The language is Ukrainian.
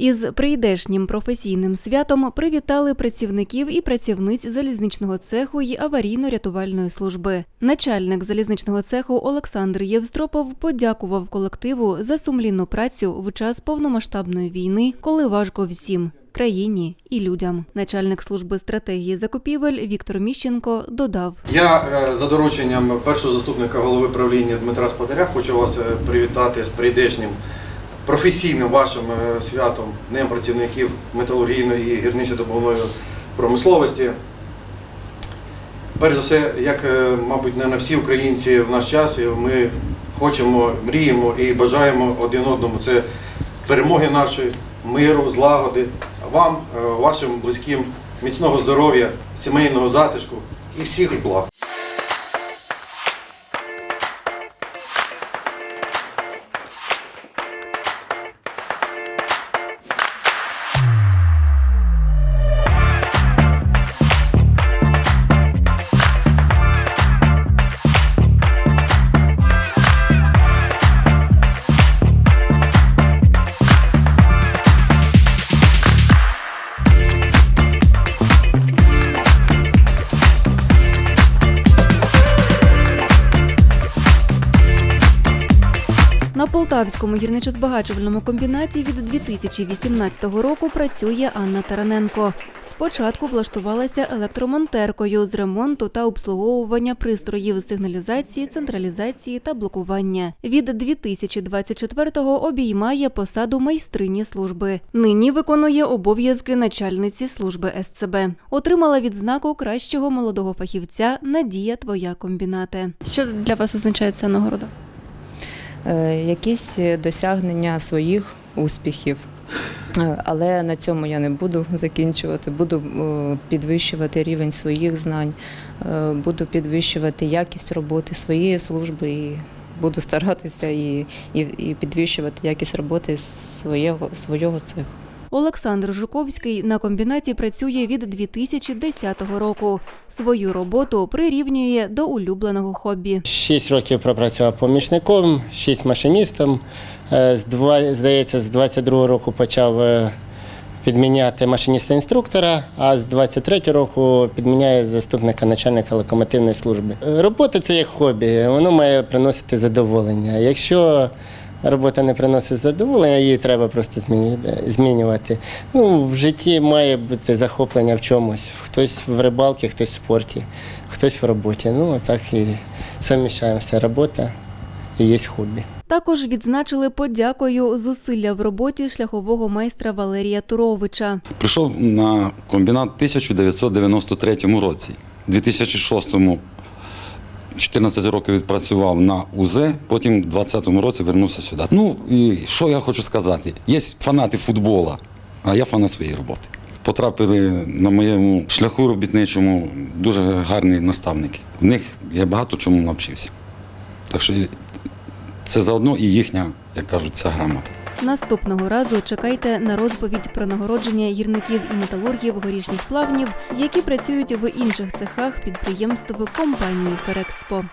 Із прийдешнім професійним святом привітали працівників і працівниць залізничного цеху і аварійно-рятувальної служби. Начальник залізничного цеху Олександр Євстропов подякував колективу за сумлінну працю в час повномасштабної війни, коли важко всім. Країні і людям. Начальник служби стратегії закупівель Віктор Міщенко додав: Я е, за дорученням першого заступника голови правління Дмитра Сподаря хочу вас е, привітати з прийдешнім професійним вашим е, святом Днем працівників металургійної і гірничо-добувної промисловості. Перш за все, як, е, мабуть, не на всі українці в наш час, ми хочемо, мріємо і бажаємо один одному. Це перемоги нашої, миру, злагоди, вам, е, вашим близьким, міцного здоров'я, сімейного затишку і всіх благ. Полтавському гірничо-збагачувальному комбінаті від 2018 року працює Анна Тараненко. Спочатку влаштувалася електромонтеркою з ремонту та обслуговування пристроїв сигналізації, централізації та блокування. Від 2024-го обіймає посаду майстрині служби. Нині виконує обов'язки начальниці служби СЦБ. Отримала відзнаку кращого молодого фахівця Надія Твоя комбінате. Що для вас означає ця нагорода? Е, якісь досягнення своїх успіхів. Е, Але на цьому я не буду закінчувати. Буду е, підвищувати рівень своїх знань, буду підвищувати якість роботи своєї служби і буду старатися і, і, і підвищувати якість роботи своєго свого цеху. Олександр Жуковський на комбінаті працює від 2010 року. Свою роботу прирівнює до улюбленого хобі. Шість років пропрацював помічником, шість машиністом. Е, Здається, з 22 року почав е, підміняти машиніста-інструктора, а з 23 року підміняє заступника начальника локомотивної служби. Робота це як хобі, воно має приносити задоволення. Якщо робота не приносить задоволення, її треба просто змінювати. Ну, в житті має бути захоплення в чомусь. Хтось в рибалці, хтось в спорті, хтось в роботі. Ну, так і суміщаємося. Робота і є хобі. Також відзначили подякою зусилля в роботі шляхового майстра Валерія Туровича. Прийшов на комбінат в 1993 році. У 2006 14 років відпрацював на УЗ, потім в 2020 році вернувся сюди. Ну і що я хочу сказати? Є фанати футбола, а я фанат своєї роботи. Потрапили на моєму шляху робітничому дуже гарні наставники. В них я багато чому навчився. Так що це заодно і їхня, як кажуть, ця грамота. Наступного разу чекайте на розповідь про нагородження гірників і металургів горішніх плавнів, які працюють в інших цехах підприємств компанії Ферекспо.